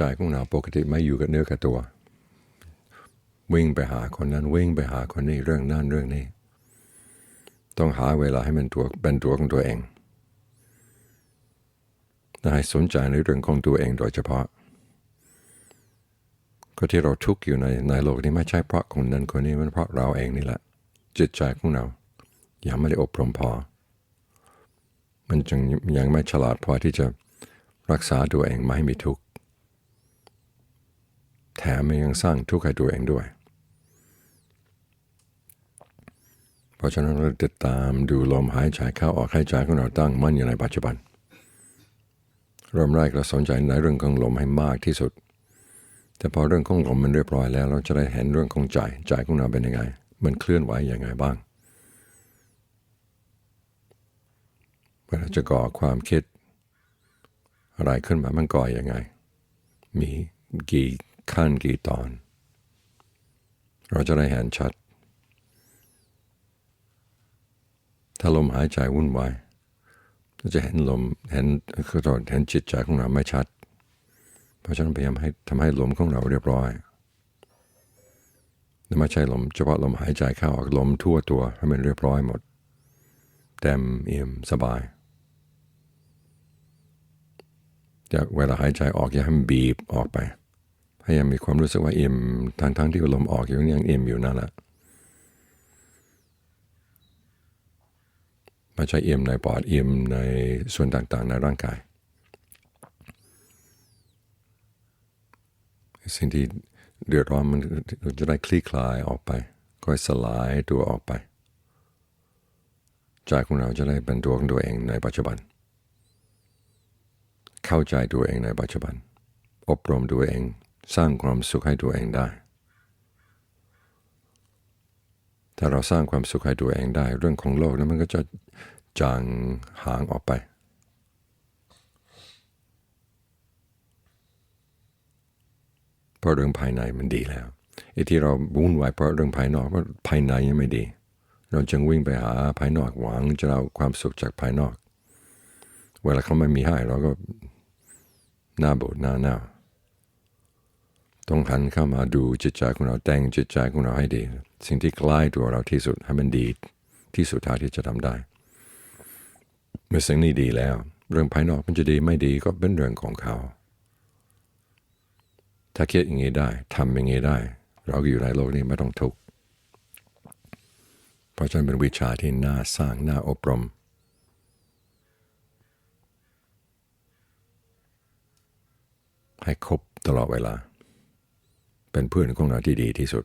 ใจของเราปกติไม่อยู่กับเนื้อกับตัว วิ่งไปหาคนนั้นวิ่งไปหาคนนี้เรื่องนั่นเรื่องนี้ ต้องหาเวลาให้มันตัวเป็นตัวของตัวเองและให้สนใจในเรื่องของตัวเองโดยเฉพาะ ก็ที่เราทุกข์อยู่ในในโลกนี้ไม่ใช่เพราะคนนั้นคนนี้มันเพราะเราเองนี่แหละ จิตใจของเรายังไม่ได้อบรมพอ มันจึงยังไม่ฉลาดพอที่จะรักษาตัวเองไม่ให้มีทุกข์ แถมยังสร้างทุกข์ให้ตัวเองด้วย เพราะฉะนั้นเราติดตามดูลมหายใจเข้าออกหายใจของเราตั้งมั่นอยู่ในปัจจุบัน เริ่มแรกเราสนใจในเรื่องของลมให้มากที่สุด แต่พอเรื่องของลมมันเรียบร้อยแล้ว เราจะได้เห็นเรื่องของใจใจของเราเป็นยังไง มันเคลื่อนไหวอย่างไงบ้างเวลาจะก่อความคิด อะไรขึ้นมามันก่อยังไง มีกี่ ขั้นกี่ตอน เราจะได้เห็นชัด ถ้าลมหายใจวุ่นวายเราจะเห็นลมเห็นคือเราเห็นจิตใจของเราไม่ชัด เพราะฉะนั้นพยายามให้ทำให้ลมของเราเรียบร้อยไม่ใช่ลมเฉพาะลมหายใจเข้าออกลมทั่วตัวให้มันเรียบร้อยหมดเต็มเอี่ยมสบายจากเวลาหายใจออกอย่าให้มันบีบออกไป พยายามมีความรู้สึกว่าเอี่ยมทั้งทั้งที่ลมออกอยู่ยังเอี่ยมอยู่นั่นแหละไม่ใช่เอี่ยมในปอดเอี่ยมในส่วนต่างๆ ในร่างกาย สิ่งที่เดือดร้อนมันจะได้คลี่คลายออกไปค่อยสลายตัวออกไปใจของเราจะได้เป็นตัวของตัวเองในปัจจุบัน เข้าใจตัวเองในปัจจุบัน อบรมตัวเอง สร้างความสุขให้ตัวเองได้ ถ้าเราสร้างความสุขให้ตัวเองได้ เรื่องของโลกนั้นมันก็จะจางหางออกไป เพราะเรื่องภายในมันดีแล้วไอ้ที่เราวุ่นวายเพราะเรื่องภายนอกเพราะภายในยังไม่ดี เราจึงวิ่งไปหาภายนอกหวังจะเอาความสุขจากภายนอก เวลาเขาไม่มีให้เราก็หน้าโบดหน้าหน้า ต้องหันเข้ามาดูจิตใจของเราแต่งจิตใจของเราให้ดี สิ่งที่ใกล้ตัวเราที่สุดให้มันดีที่สุดท่าที่จะทำได้เมื่อสิ่งนี้ดีแล้ว เรื่องภายนอกมันจะดีไม่ดีก็เป็นเรื่องของเขา ถ้าคิดอย่างนี้ได้ทำอย่างนี้ได้ เราก็อยู่ในโลกนี้ไม่ต้องทุกข์เพราะฉะนั้นเป็นวิชาที่น่าสร้างน่าอบรมให้ครบตลอดเวลา เป็นเพื่อนของเราที่ดีที่สุด